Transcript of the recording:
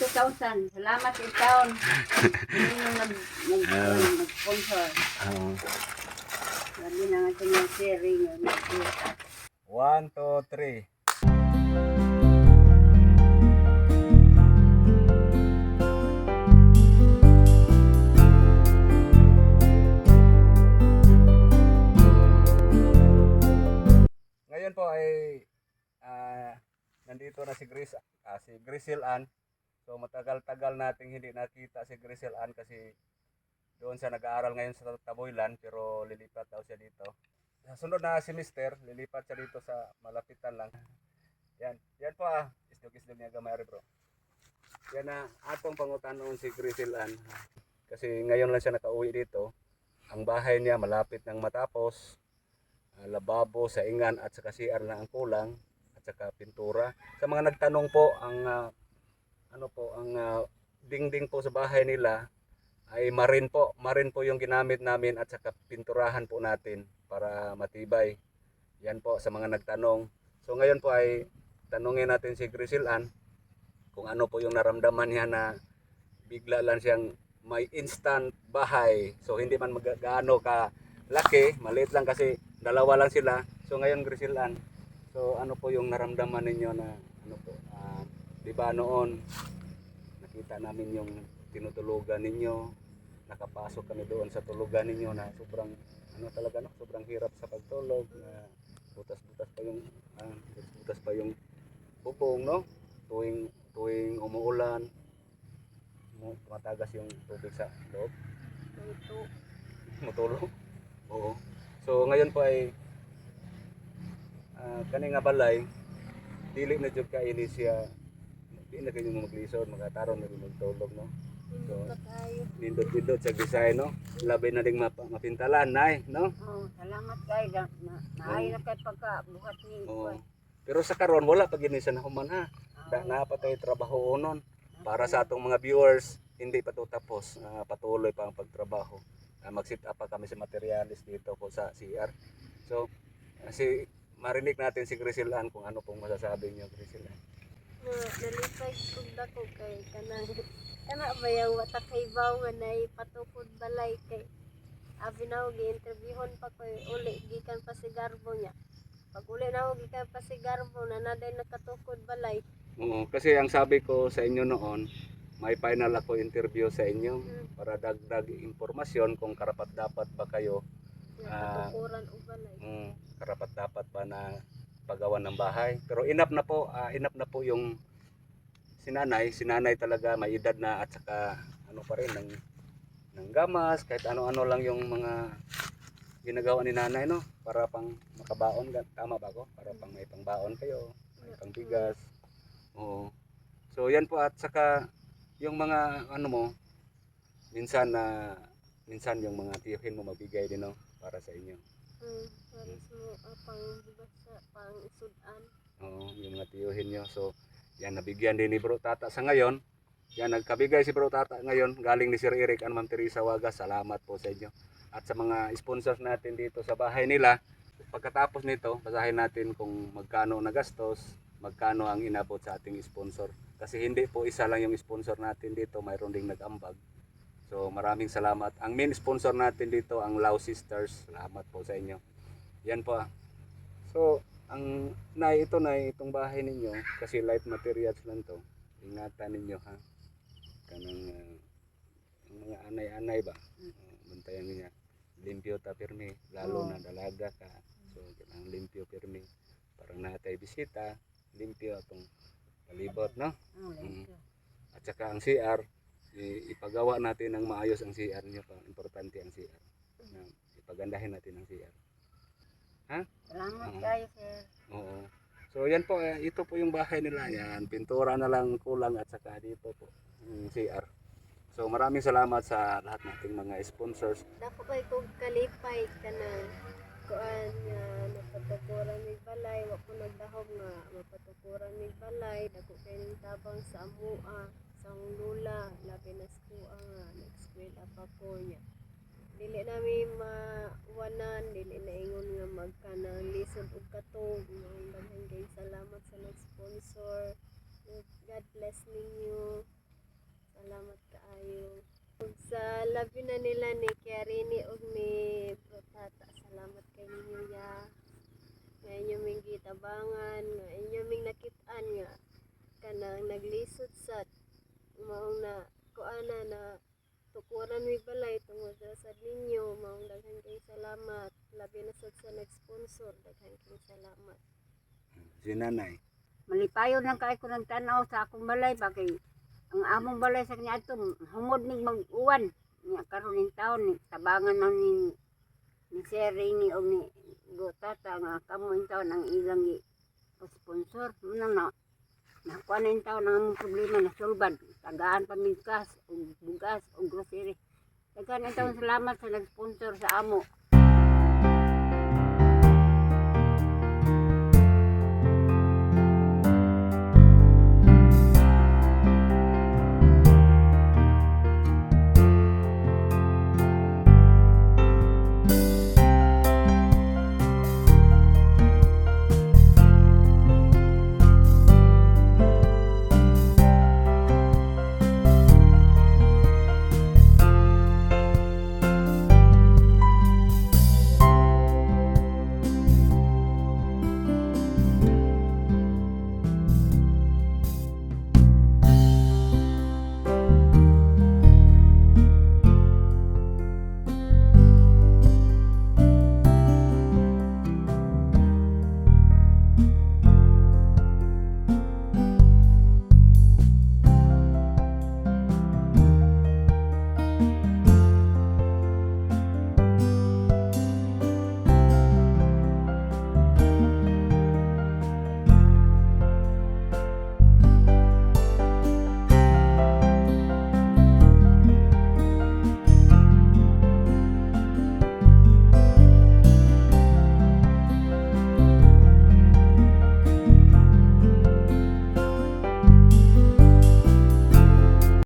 1,000. Salamat sa taon. Hindi nang Ah. nag-sponsor. Oo. Sabi na nga kanyang sharing. One, two, three. Ngayon po ay ah, nandito na si Gris, ah, si Grisil Ann. So matagal-tagal nating hindi nakita si Grisil Ann kasi doon siya nag-aaral ngayon sa Taboylan pero lilipat daw siya dito. Sa sunod na semester, lilipat siya dito sa malapitan lang. Yan, yan po ah. Isdog-isdog niya gamay bro. Yan na atong pangutanon si Grisil Ann. Kasi ngayon lang siya nakauwi dito. Ang bahay niya malapit nang matapos. Ah, lababo sa ingan at saka CR lang ang kulang at saka pintura. Sa mga nagtanong po ang ah, ano po ang ah, dingding po sa bahay nila ay marin po, marin po yung ginamit namin at saka pinturahan po natin para matibay. Yan po sa mga nagtanong. So ngayon po ay tanungin natin si Grisil Ann kung ano po yung naramdaman niya na bigla lang siyang may instant bahay. So hindi man gaano ka laki, maliit lang kasi dalawa lang sila. So ngayon Grisil Ann, so ano po yung naramdaman ninyo na ano po, ah, di ba noon nakita namin yung tinutulugan ninyo, nakapasok kami doon sa tulugan ninyo na sobrang ano talaga no, sobrang hirap sa pagtulog na butas-butas pa yung ah, butas pa yung bubong no? Tuwing tuwing umuulan mo tumatagas yung tubig sa loob. Ito. matulog oo. So ngayon po ay ah, kani nga balay dili na jud ka ini siya di na kayo maglisod magataron na rin magtulog no tayo. nindot-nindot sa gisay no labi na ding mapa, mapintalan nay no Oh, salamat kayo. Na, na, maayo na kayo pagka buhat ni Oo. Pero sa karon wala pa gini sa nahuman ha. Da, na pa tayo trabaho unon para sa atong mga viewers hindi pa to tapos Ah, patuloy pa ang pagtrabaho. Uh, mag-sit up pa kami sa materialis dito po sa CR. So ah, si marinig natin si Grisil Ann kung ano pong masasabi niyo Grisil Na nalipay kog dako kay kanang kana ba yung wata kay bawa na patukod balay kay abi na og interviewon pa ko uli gikan pa si garbo niya. Pag uli na og gikan pa si garbo na naday nakatukod balay. Oo, kasi ang sabi ko sa inyo noon, may final ako interview sa inyo Mm. para dagdag impormasyon kung karapat dapat ba kayo na patukuran og balay. Mm, karapat dapat ba na paggawa ng bahay. Pero inap na po, ah, inap na po yung sinanay, sinanay talaga may edad na at saka ano pa rin ng ng gamas, kahit ano-ano lang yung mga ginagawa ni nanay no? Para pang makabaon tama ba ko para pang may pangbaon kayo may pangbigas. Oo. So yan po at saka yung mga ano mo minsan na minsan yung mga tiyohin mo mabigay din no? Para sa inyo mm, para sa mo ah, pang pang sudan Oo, yung mga tiyuhin nyo. So, yan, nabigyan din ni Bro Tata sa ngayon. Yan, nagkabigay si Bro Tata ngayon. Galing ni Sir Eric and Ma'am Teresa Wagas. Salamat po sa inyo. At sa mga sponsors natin dito sa bahay nila. Pagkatapos nito, basahin natin kung magkano nagastos, magkano ang inabot sa ating sponsor. Kasi hindi po isa lang yung sponsor natin dito, mayroon ding nag-ambag. So maraming salamat. Ang main sponsor natin dito, ang Lao Sisters. Salamat po sa inyo. Yan po ah. So, ang na ito na itong bahay ninyo kasi light materials lang to ingatan ninyo ha kanang ang mga anay-anay ba uh, bantayan niya limpyo ta pirmi lalo na dalaga ka so kailangan limpyo pirmi parang natay bisita limpyo atong palibot no oh, ito. at saka ang CR i- ipagawa natin ng maayos ang CR niyo pa importante ang CR na ipagandahin natin ang CR Salamat Oo. kayo, sir. Oo. So yan po, eh, ito po yung bahay nila. Yan, pintura na lang kulang at saka dito po yung CR. So maraming salamat sa lahat nating mga sponsors. Dako kay kog kalipay kanang kuan nga napatukuran ni balay. Wa ko nagdahom nga mapatukuran ni balay. Dako kay ning tabang sa amua sa akong lula. Labi na skuha nga nag-eskwela pa ko niya. Dili nami mawanan dili na ingon nga magkanang lisod og katog nga daghan kay salamat sa nag-sponsor. God bless ninyo. Salamat kaayo. Ug sa labi na nila ni Kiarini ug ni Protata, salamat kay ninyo ya. Nga inyo ming gitabangan, nga inyo ming nakit-an nga kanang naglisod sa maong na kuana na tukuran mi balay tungod sa sad ninyo maong daghan kay salamat labi na sad sa nag-sponsor daghan kay salamat Si nanay. Malipayon lang kay ko ng tanaw sa akong balay bagay. Ang among balay sa kanya ato humod ning mag-uwan. Nya karon ning taon ni tabangan na ni ni Seri ni og ni Gotata nga kamo in taon ang ilang sponsor. Muna na nakuha na yung ang among problema na sulbad. Tagaan pamigkas, og bugas, og grocery. Ang taon salamat sa nag-sponsor sa amo.